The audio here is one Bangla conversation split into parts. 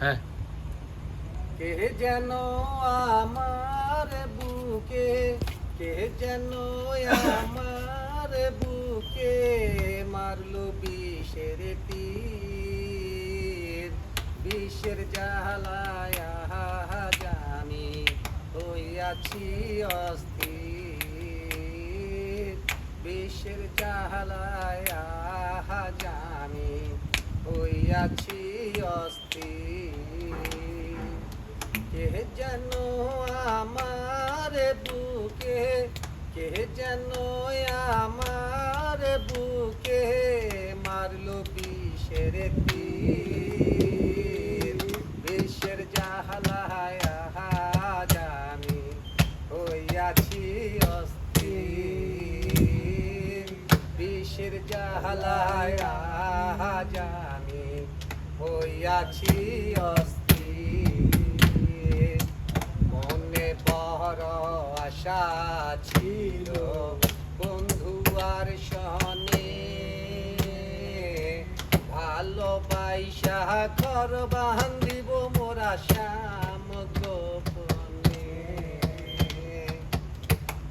হ্যাঁ। কে যেন আমার বুকে, কে যেন আমার বুকে মারলো বিষের তীর। বিষের জ্বালায় আজ আমি হইয়াছি অস্থির। বিষের জ্বালায় আজ আমি হইয়াছি অস্থির। যেন আমার বুকে, কে যেন আমার বুকে মারলো বিষের তীর। বিষের জাহালায় আমি হইয়াছি অস্থির। বিষের জাহালায় আমি হইয়াছি অস্থির মনে বড় আশা ছিল বন্ধু আর সনে ভালোবাসা ঘর বান্ধিব মোরা শ্যাম গোপনে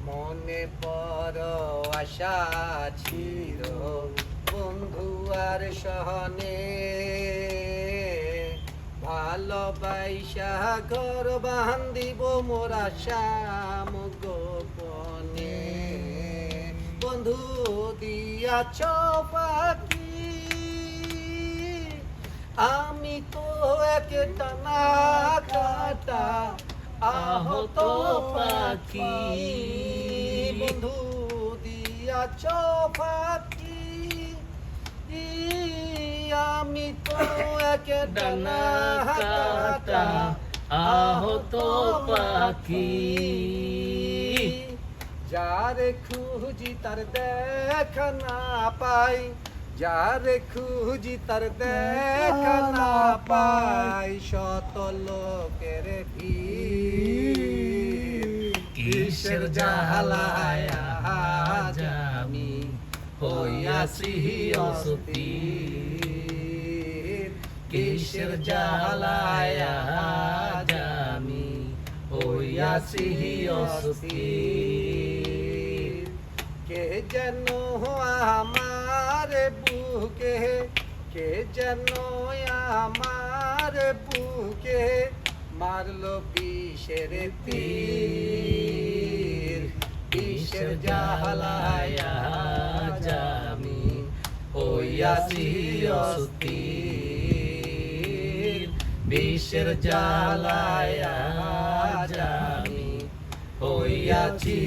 মনে বড় আশা ছিল বন্ধু আর সহনে ভালোবাসা ঘর বান্ধিব মোরা শ্যাম গোপনে। বন্ধু দিয়াছ পাখি, আমি তো একটা না কাটা আহত পাখি। বন্ধু দিয়াছ পাখি আমি তো একটা কাটা আহত পাখি। যারে খুঁজি তার দেখা না পাই, যারে খুঁজি তার দেখা না পাই শত লোকের কিসের জাহালায় আজ আমি হইয়াছি অস্থির কিসের জাহালায় আজ আমি? হইয়াছি অস্থির। কে যেন আমার বুকে, কে যেন আমার বুকে মারলো বিষের তীর। বিষের জাহালায় আজ আমি? হইয়াছি অস্থির। বিষের জ্বালায় জানি হইয়াছি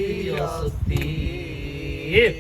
অস্থির।